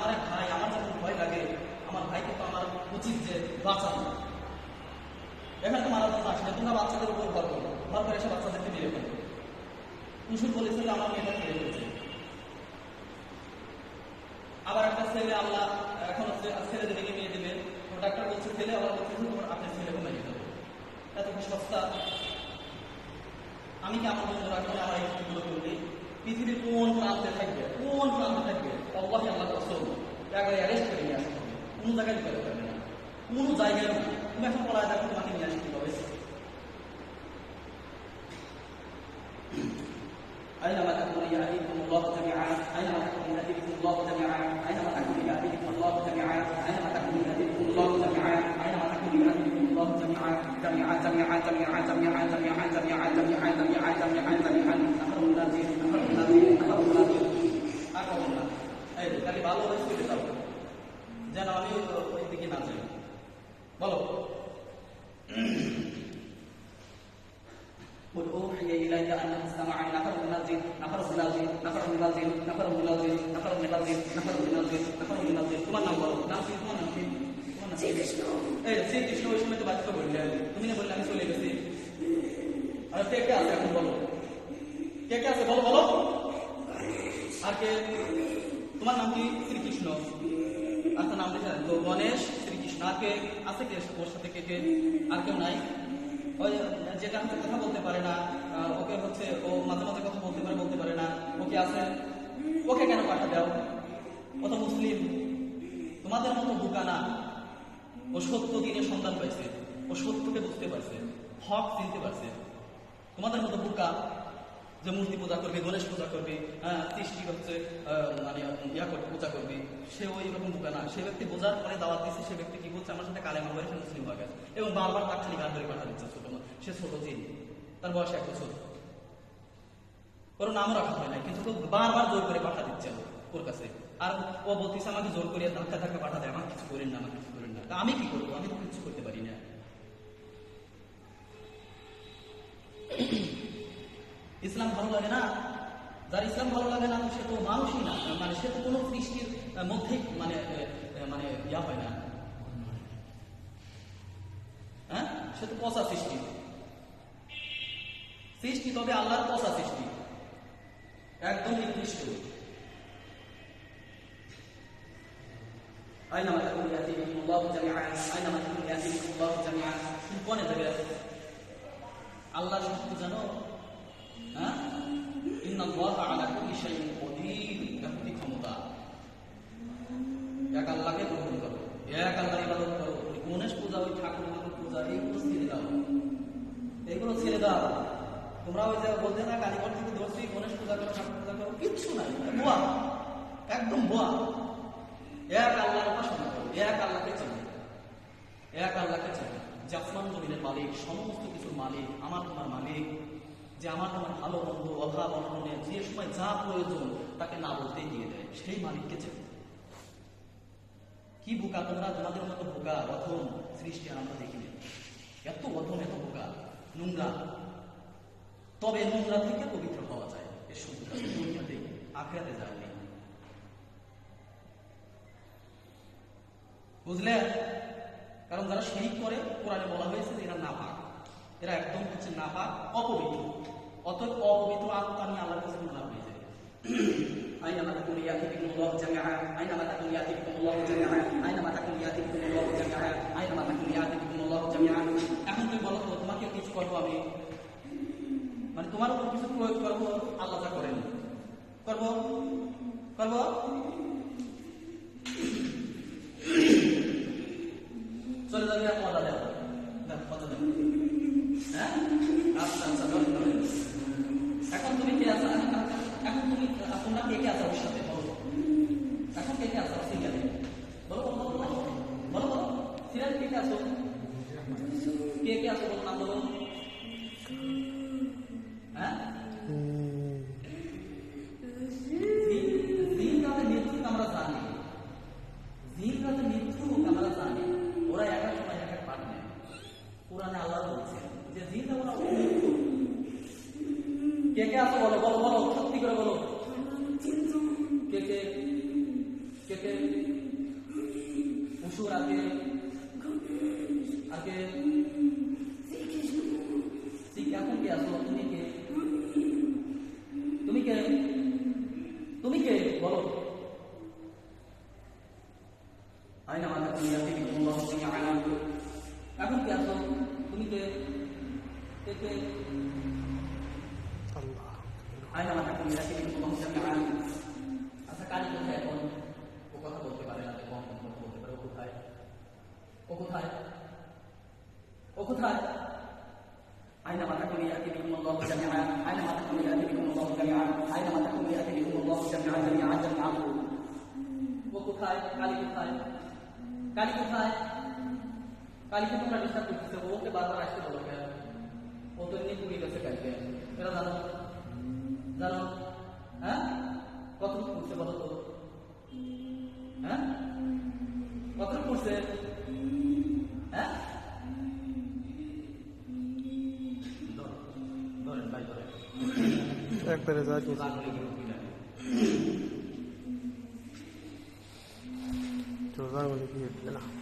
আমার ভাই আমার যখন ভয় লাগে, আমার ভাইকে তো আমার উচিত যে বাঁচানো। এখানে তো মারার জন্য আসলে তোমরা বাচ্চাদের উপর ভর করো ভর করে এসে বাচ্চাদেরকে মেরে ফেলো কুসুর বলেছিল আমার মেয়েটা মেরে ফেলছে। আবার একটা ছেলে, আল্লাহ, এখন হচ্ছে ছেলেদেরকে মেয়ে দেবে। ডাক্তার বলছে, ছেলে, আবার বলছে তোমার আপনার ছেলেকে মেরে দেবে এত কি সস্তা আমি কি আমার বন্ধুরা এখন আমার এই পৃথিবীর কোন প্রান্তে থাকবে? কোন প্রান্তে থাকবে? কসম একবারে অ্যারেস্ট করে নিয়ে আসতে হবে কোনো জায়গায় ঢুকাতে পারবে না। কোনো জায়গায় তুমি এখন পলায় থাকো তোমাকে নিয়ে আসতে শ্রীকৃষ্ণ ওই সময় তো বাচ্চা বললে তুমি না বললে আমি চলে গেছি। আর কে কে আছে এখন বলো? কে কে আছে? বলো বলো। আর কে? তোমার নাম কি? শ্রীকৃষ্ণ। আপনার নাম লিখে তো গণেশ শ্রীকৃষ্ণ। আর কে? আছে কে? ওর সাথে কে কে? আর কেউ নাই? ওই যেটা হচ্ছে কথা বলতে পারে না ওকে হচ্ছে, ও মাঝে মাঝে কথা বলতে পারে বলতে পারে না। ওকে আছে? ওকে কেন পাঠা দাও ও তো মুসলিম। তোমাদের মতো বোকা না। ও সত্য দিনের সন্ধান পাইছে ও সত্যকে বুঝতে পারছে, হক চিনতে পারছে। তোমাদের মতো বোকা যে মূর্তি পূজা করবে, গণেশ পূজা করবে হ্যাঁ সৃষ্টি হচ্ছে মানে ইয়া করবে, পূজা করবে, সে ওই রকম বোকা না। সে ব্যক্তি বোঝার পরে দাওয়াত দিচ্ছে সে ব্যক্তি কি বলছে আমার সাথে কালেমা পড়ে সে মুসলিম হয়ে গেছে। এবং বারবার তার খালি গান ধরে পাঠা দিচ্ছে ছোট সে ছোট জিন। তার বয়স এক বছর। ওর নামও রাখা হয় না কিন্তু বারবার জোর করে পাঠা দিচ্ছে ওর কাছে। আর ও বলতেছে, আমাকে জোর করে ধাক্কা ধাক্কা পাঠা দেয়, আমাকে কিছু করেন না, আমাকে কিছু আমি কি করব? আমি তো কিছু করতে পারি না। ইসলাম ভালো লাগে না? যার ইসলাম ভালো লাগে না, সে তো মানুষই না। মানে সে তো কোনো সৃষ্টির মধ্যে মানে মানে ইয়া হয় না। হ্যাঁ? সে তো পচা সৃষ্টি। সৃষ্টি তবে আল্লাহর পচা সৃষ্টি। একদম নির্দিষ্ট। أينما تكون يأتيكم الله جميعا أينما تكون يأتيكم الله جميعا তুমি কোনে যাবে আল্লাহর শক্তি জানো হ্যাঁ ইন্নাল্লাহ আলা কুল্লি শাইইন কদির ব্যাপী ক্ষমতা এক আল্লাহকে গ্রহণ করো এক আল্লাহর ইবাদত করো ওই গণেশ পূজা ওই ঠাকুর ঠাকুর পূজা এইগুলো ছেড়ে দাও এইগুলো ছেড়ে দাও তোমরা ওই যে বলতে না কালীগঞ্জ থেকে ধরছি গণেশ পূজা করো ঠাকুর পূজা করো কিচ্ছু নাই বোয়া একদম বোয়া এক উপাসনা করো এক আল্লাহকে চেনো। এক আল্লাহকে চেনো। জমিনের মালিক, সমস্ত কিছুর মালিক, আমার তোমার মালিক, যে আমার তোমার ভালো অভাব যে সময় যা প্রয়োজন তাকে না বলতেই দিয়ে দেয়, সেই মালিককে কি বোকা তোমরা? তোমাদের মতো বোকা সৃষ্টি আমরা দেখিনি। এত অধম, এত বোকা। নোংরা। তবে নোংরা থেকে পবিত্র হওয়া যায়। এর দুনিয়াতে আখড়াতে যায় নেই বুঝলে কারণ যারা শরিক করে কোরআনে বলা হয়েছে যে এরা নাপাক এরা একদম হচ্ছে নাপাক অপবিত্র অতএব অপবিত্র আত্মা নিয়ে আল্লাহর কাছে গুণা হয়ে যায় أينما تكون يأتيكم الله جميعا أينما تكون يأتيكم الله جميعا أينما تكون يأتيكم الله جميعا أينما تكون يأتيكم الله جميعا এখন তুমি বলো তো তোমাকে কিছু করবো আমি মানে তোমার উপর কিছু প্রয়োগ করবো আল্লাহ তা করেন করবো করবো a fundação que é a কোথায়? কালী কোথায়? কালী কোথায়? কালীকে তোমরা ডিস্টার্ব করতেছে ওকে বারবার আসতে বলো কেন? ও তো এমনি পুড়িয়ে গেছে কালকে। এটা জানো? জানো? হ্যাঁ? কতটুকু পড়ছে বলো তো? হ্যাঁ? কতটুকু পড়ছে? হ্যাঁ? ধরেন ভাই ধরেন। একবারে যা الرحمن والذين نعم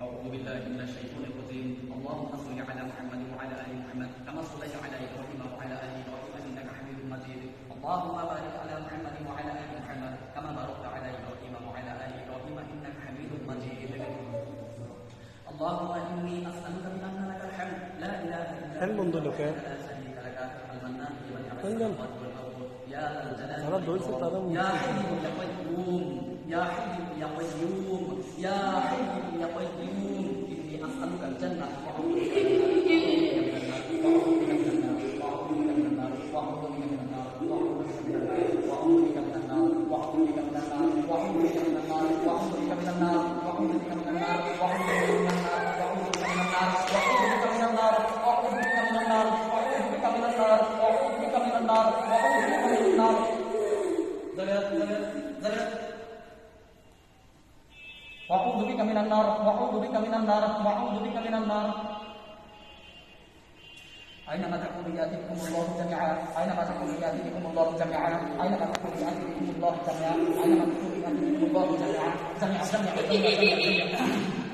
أعوذ بالله من الشيطان الرجيم. اللهم صل على محمد وعلى آل محمد كما صليت على إبراهيم وعلى آل إبراهيم إنك حميد مجيد. اللهم بارك على محمد وعلى آل محمد كما باركت على إبراهيم وعلى آل إبراهيم إنك حميد مجيد. اللهم إني أسألك بأن لك الحمد. لا إله إلا أنت. منذ لك. المنان يا ذا الجلال يا حي يا قيوم. يا حي يا قيوم. وأعوذ بك من النار وأعوذ بك من النار وأعوذ بك من النار أينما تكونوا يأتيكم الله جميعا أينما تكونوا يأتيكم الله جميعا أينما تكونوا يأتيكم الله جميعا أينما تكونوا يأتيكم الله جميعا جميعا جميعا جميعا جميعا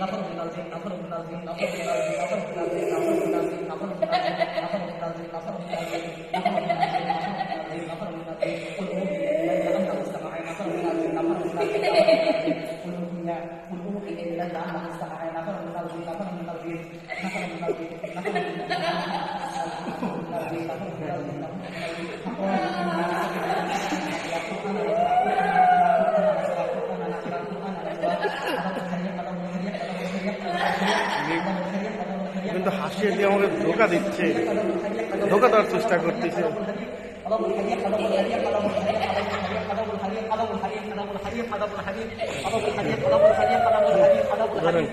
نفر من الجن نفر من الجن نفر من الجن نفر من الجن نفر من الجن نفر من الجن نفر من الجن কিন্তু হাসিয়ে দিয়ে আমাকে ধোকা দিচ্ছে। ধোকা দেওয়ার চেষ্টা করতেছে। ধরেন